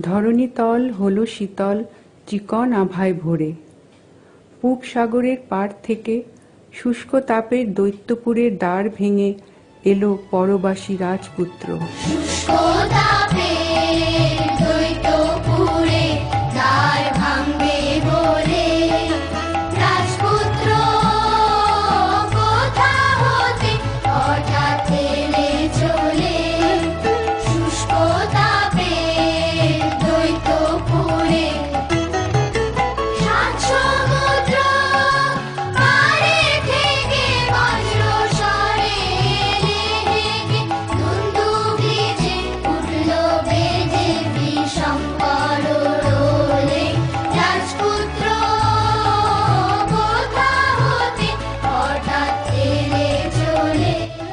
ধরণীতল হল শীতল, চিকন আভায় ভরে। পূব সাগরের পাড় থেকে শুষ্ক তাপের দৈত্যপুরের দ্বার ভেঙে এলো পরবাসী রাজপুত্র।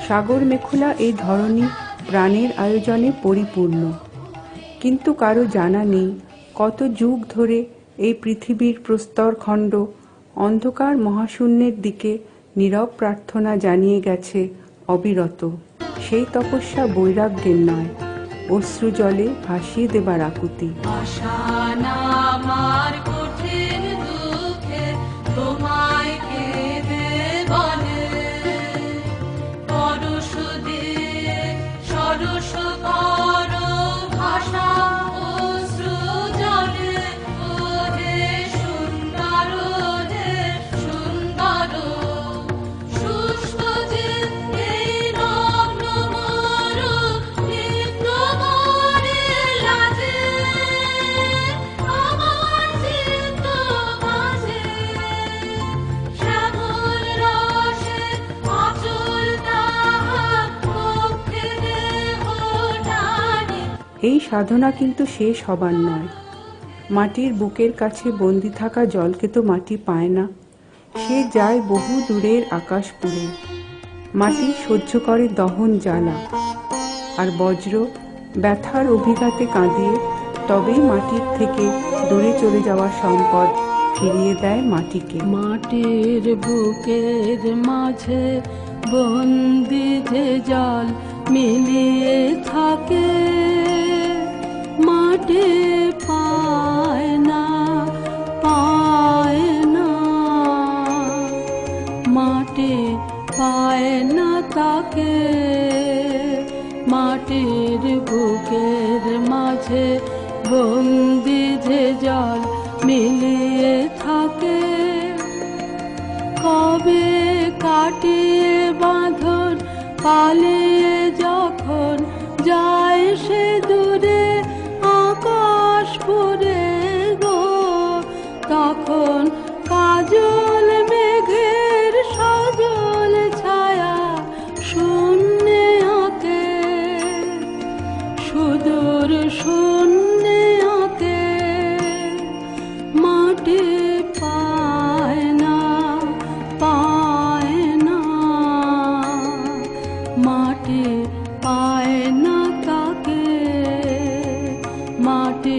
সাগর মেখুলা এই ধরনী প্রাণের আয়োজনে পরিপূর্ণ। কিন্তু কারও জানা নেই কত যুগ ধরে এই পৃথিবীর প্রস্তরখণ্ড অন্ধকার মহাশূন্যের দিকে নীরব প্রার্থনা জানিয়ে গেছে অবিরত। সেই তপস্যা বৈরাগ্যের নয় অশ্রু জলে ভাসিয়ে দেবার আকুতি। এই সাধনা কিন্তু শেষ হবার নয়। মাটির বুকের কাছে বন্দি থাকা জলকে তো মাটি পায় না। সে যায় বহু দূরের আকাশপুরে মাটি সহ্য করে দহন জ্বালা। আর বজ্র ব্যথার অভিঘাতে কাঁদিয়ে তবেই মাটির থেকে দূরে চলে যাওয়া সম্পদ ফিরিয়ে দেয় মাটিকে। মাটির বুকের মাঝে বন্দি যে জল মিলিয়ে থাকে। পায় না মাটির মাঝে জল মিলিয়ে থাকে। কবে কাটিয়ে বাঁধন, পালিয়ে যখন যায় সে দূরে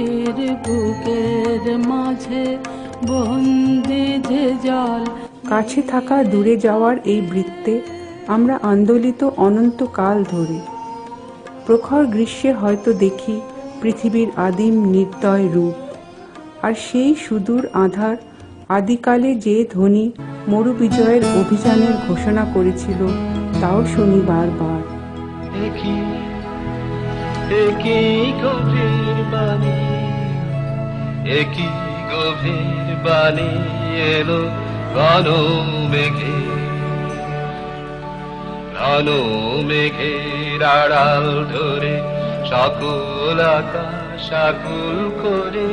মাটির বুকের মাঝে বন্দি যে জল। কাছে থাকা দূরে যাওয়ার এই বৃত্তে আমরা আন্দোলিত অনন্তকাল ধরে। প্রখর গ্রীষ্মে হয়তো দেখি পৃথিবীর আদিম নির্দয় রূপ। আর সেই সুদূর আধার আদিকালে যে ধ্বনি মরু বিজয়ের অভিযানের ঘোষণা করেছিল তাও শুনি বারবার একই গভীর বাণী, একই গভীর বাণী এলো ঘন মেঘে ঘন মেঘে আড়াল ধরে, সকল আকাশ আকুল করে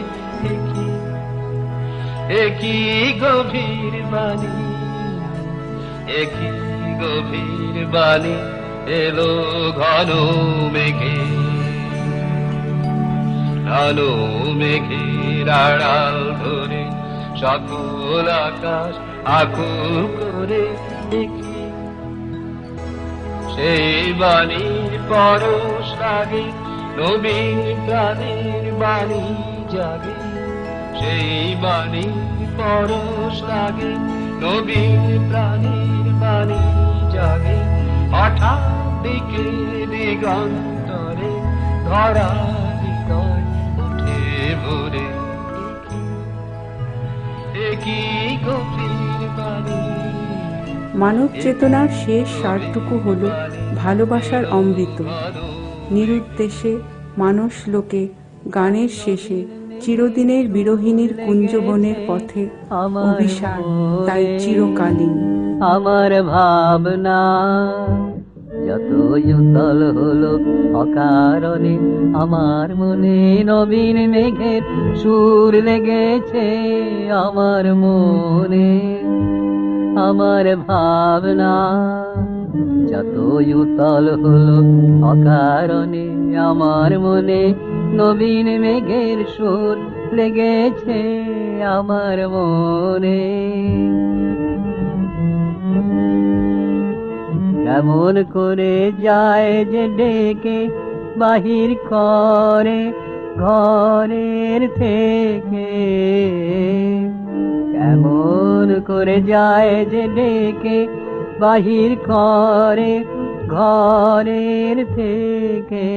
একই একই গভীর বাণী, একই গভীর বাণী এলো ঘন মেঘে ঘন মেঘের আড়াল ধরে সকল আকাশ আকুল করে দেখি। সেই বাণীর পরশ লাগে নবীন প্রাণীর বাণী জাগে। সেই বাণীর পরশ লাগে নবীন প্রাণীর বাণী জাগে। হঠাৎ দিকে দিগন্তরে ধরা মানব চেতনার শেষ সারটুকু হল ভালোবাসার অমৃত। নিরুদ্দেশে মানুষ লোকে গানের শেষে চিরদিনের বিরোহিনীর কুঞ্জবনের পথে অভিশাল তাই চিরকালীন। আমার ভাবনা যত উতল হলো, অকারণে আমার মনে নবীন মেঘের সুর লেগেছে আমার মনে। আমার ভাবনা যত উতল হলো, অকারণে আমার মনে নবীন মেঘের সুর লেগেছে আমার মনে। কেমন করে যায় যে ডেকে বাহির করে ঘরের থেকে। এমন করে যায় যে ডেকে বাহির করে ঘরের থেকে।